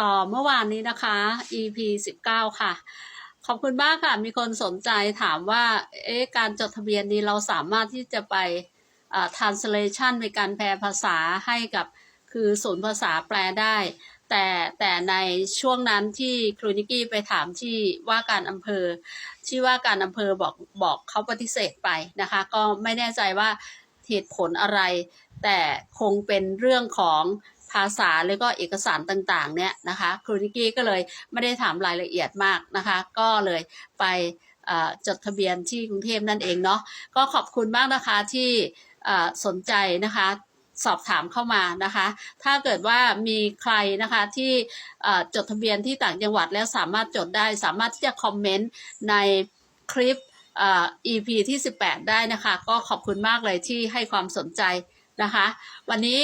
ต่อเมื่อวานนี้นะคะ EP 19 ค่ะ ขอบคุณมากค่ะ มีคนสนใจถามว่า เอ๊ะ การจดทะเบียนนี้เราสามารถที่จะไปอ่า translation ในการแปลภาษาให้กับคือศูนย์ภาษาแปลได้ แต่แต่ในช่วงนั้นที่ครูนิกกี้ไปถามที่ว่าการอำเภอ ที่ว่าการอำเภอบอกบอกเขาปฏิเสธไปนะคะ ก็ไม่แน่ใจว่าเหตุผลอะไร แต่คงเป็นเรื่องของ ภาษาแล้วก็เอกสารต่างๆเนี่ยนะคะครูนิกกี้ก็เลยไม่ได้ถามรายละเอียดมากนะคะ ก็เลยไปจดทะเบียนที่กรุงเทพนั่นเองเนาะก็ขอบคุณมากนะคะที่สนใจนะคะสอบถามเข้ามานะคะ ถ้าเกิดว่ามีใครนะคะที่จดทะเบียนที่ต่างจังหวัดแล้วสามารถจดได้ สามารถที่จะคอมเมนต์ในคลิปอ EP ที่ 18 ได้นะคะ ก็ขอบคุณมากเลยที่ให้ความสนใจนะคะ วันนี้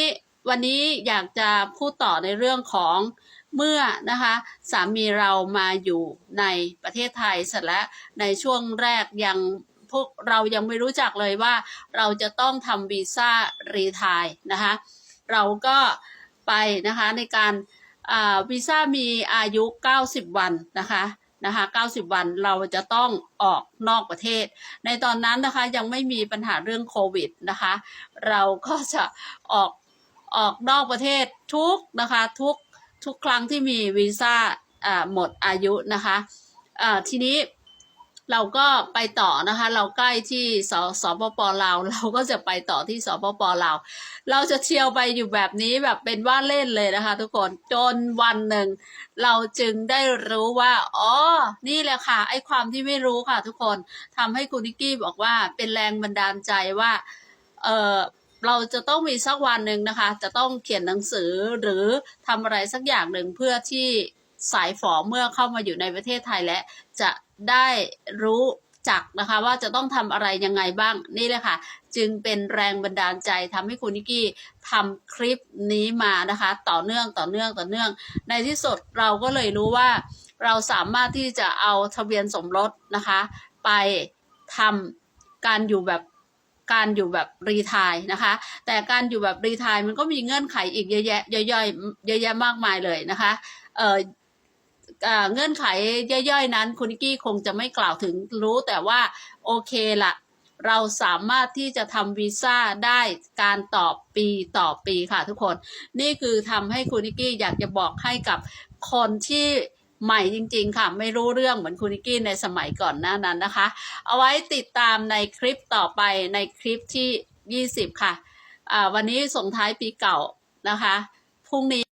วันนี้อยากจะพูดต่อในเรื่องของเมื่อนะคะสามีเรามาอยู่ในประเทศไทยเสร็จแล้วในช่วงแรกยังพวกเรายังไม่รู้จักเลยว่า เราจะต้องทำวีซ่ารีไทายนะคะเราก็ไปนะคะในการวีซ่ามีอายุ 90 วันนะคะนะคะ90 วันเราจะต้องออกนอกประเทศ ในตอนนั้นนะคะยังไม่มีปัญหาเรื่องโควิดนะคะ เราก็จะออก ออกนอกประเทศทุกนะคะทุกทุกครั้งที่มีวีซ่าหมดอายุนะคะทีนี้เราก็ไปต่อนะคะ เราใกล้ที่สสปปลาวเราก็จะไปต่อที่สปปลาวเราจะเที่ยวไปอยู่แบบนี้แบบเป็นว่าเล่นเลยนะคะ ทุกคนจนวันหนึ่ง เราจึงได้รู้ว่าอ๋อนี่แหละค่ะไอ้ความที่ไม่รู้ค่ะ ทุกคนทำให้คุณนิกกี้บอกว่าเป็นแรงบันดาลใจว่าเออ เราจะต้องมีสักวันหนึ่งนะคะ จะต้องเขียนหนังสือหรือทำอะไรสักอย่างหนึ่งเพื่อที่สายฝอเมื่อเข้ามาอยู่ในประเทศไทยและจะได้รู้จักนะคะว่าจะต้องทำอะไรยังไงบ้างนี่แหละค่ะ จึงเป็นแรงบันดาลใจทำให้คุณนิกกี้ทำคลิปนี้มานะคะ ต่อเนื่องต่อเนื่องต่อเนื่อง ในที่สุดเราก็เลยรู้ว่า เราสามารถที่จะเอาทะเบียนสมรสนะคะ ไปทำการอยู่แบบ การอยู่แบบรีทายนะคะ แต่การอยู่แบบรีทายมันก็มีเงื่อนไขอีกเยอะแยะย่อยๆเยอะแยะมากมายเลยนะคะเอ่อเงื่อนไขย่อยๆ นั้นคุณกกี้คงจะไม่กล่าวถึงรู้แต่ว่าโอเคละเราสามารถที่จะทำวีซ่าได้การต่อปีต่อปีค่ะทุกคน นี่คือทำให้คุณนิกกี้อยากจะบอกให้กับคนที่ ใหม่จริง ๆ ค่ะ ไม่รู้เรื่องเหมือนคุณนิกกี้ในสมัยก่อนหน้านั้นนะคะ เอาไว้ติดตามในคลิปต่อไปในคลิปที่ 20 ค่ะอ่าวันนี้ส่งท้ายปีเก่านะคะพรุ่งนี้